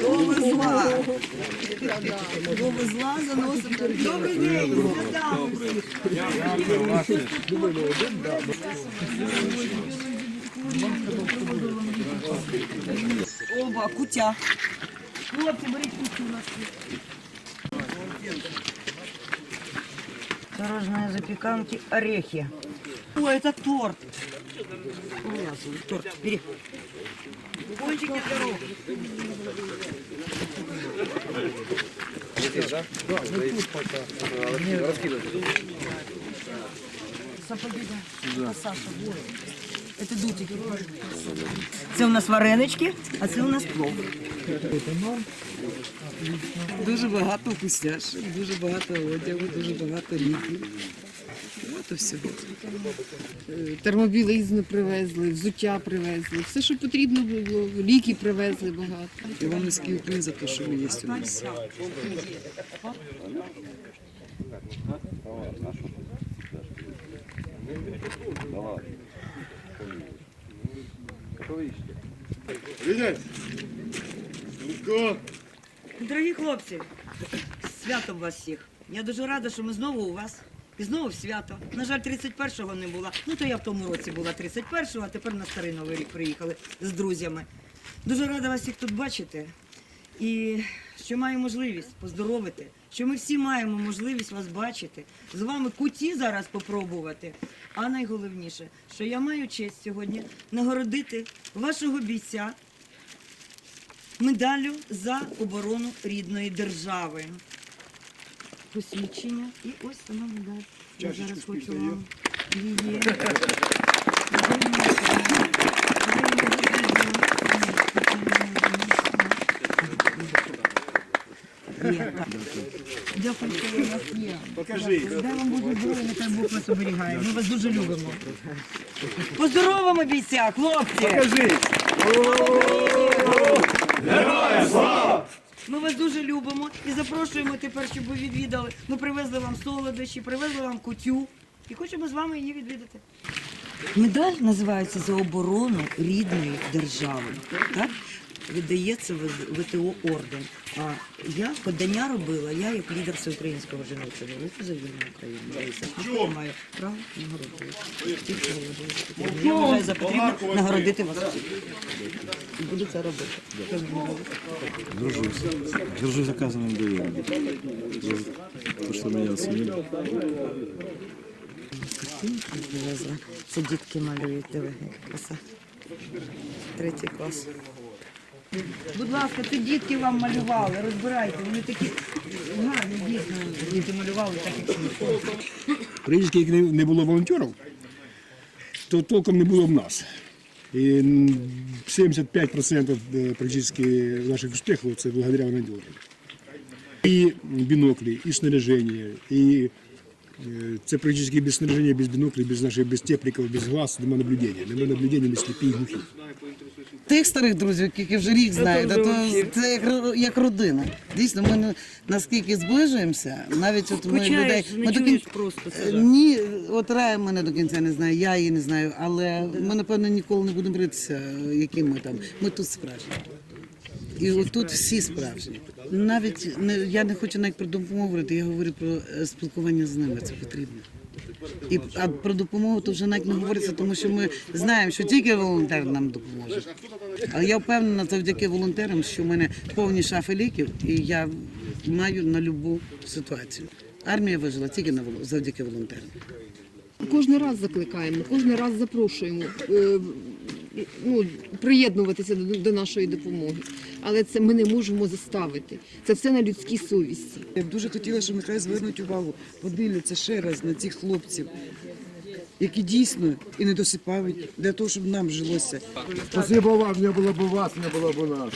Довезла. Довезла, заносимо. Добрий день. Оба, кутя. Хлопці, беріть кутю у нас. Творожные запеканки, орехи. О, это торт. Торт, бери. Пончики для рук. Сапоги, да. Саша, Это дутики. Це у нас варенички, а це у нас плов. Дуже багато вкусняшок, дуже багато одягу, дуже багато ліків. Багато всього. Е, Термобілизну привезли, взуття привезли, все, що потрібно було, ліки привезли багато. Низький уклін за те, що ви є у нас. Видять? Легко. Дорогі хлопці, святом вас всіх. Я дуже рада, що ми знову у вас. І знову в свято. На жаль, 31-го не була. Ну то я в тому році була 31-го, а тепер на старий новий рік приїхали з друзями. Дуже рада вас всіх тут бачити. І що маю можливість поздоровити, що ми всі маємо можливість вас бачити, з вами куті зараз попробувати. А найголовніше, що я маю честь сьогодні нагородити вашого бійця медалю за оборону рідної держави. Посвідчення і ось сама медаль. Я зараз хочу вам її. Дякую, у нас є. Покажи. Дай вам Боже здоров'я, нехай Бог вас оберігає. Ми вас дуже любимо. Поздоровимо бійця, хлопці! Покажи. Ми вас дуже любимо і запрошуємо тепер, щоб ви відвідали. Ми привезли вам солодощі, привезли вам кутю і хочемо з вами її відвідати. Медаль називається за оборону рідної держави. Так? Видається в- ВТО орден. А я подання робила, я як лідер всеукраїнського жіночого руху за вільну Україну. Лариса Кушнір, маю право нагородити. Я вважаю за потрібне нагородити вас. Буду це робити. Что меня оценили. Картинки привезла. Це дітки малюють, диви, краса. Третій клас. Будь ласка, це дітки вам малювали, розбирайте. Вони такі гарні дійсно. Діти малювали так, як. Прежде як не- було волонтерів, то толком не було в нас. І 75% е, практично наших успіхів це благодаря волонтерам. І біноклі, і снаряження, і е, це практично без снаряження, без біноклів, без наших без тепликів, без глаз, немає наблюдення. Немає наблюдення, ми сліпі і глухі. Тих старих друзів, яких вже рік знають, то це як, як родина. Дійсно, ми на- наскільки зближуємося, навіть от ми людей. Ми до кін- просто Е, Ні, от Рая мене до кінця не знає, я її не знаю, але ми, напевно, ніколи не будемо бритися, які ми там. Ми тут справжні. І отут всі справжні. Навіть не, я не хочу навіть про допомогу говорити, я говорю про е, спілкування з ними, це потрібно. І, а про допомогу то вже навіть не говориться, тому що ми знаємо, що тільки волонтер нам допоможе. Але я впевнена завдяки волонтерам, що в мене повні шафи ліків, і я маю на будь-яку ситуацію. Армія вижила тільки на завдяки волонтерам. Кожен раз закликаємо, кожен раз запрошуємо е, ну, приєднуватися до, до нашої допомоги. Але це ми не можемо заставити. Це все на людській совісті. Я б дуже хотіла, щоб нехай звернуть увагу, подивляться ще раз на цих хлопців, які дійсно і не досипають для того, щоб нам жилося. Спасибо вам, не було б вас, не було б нас.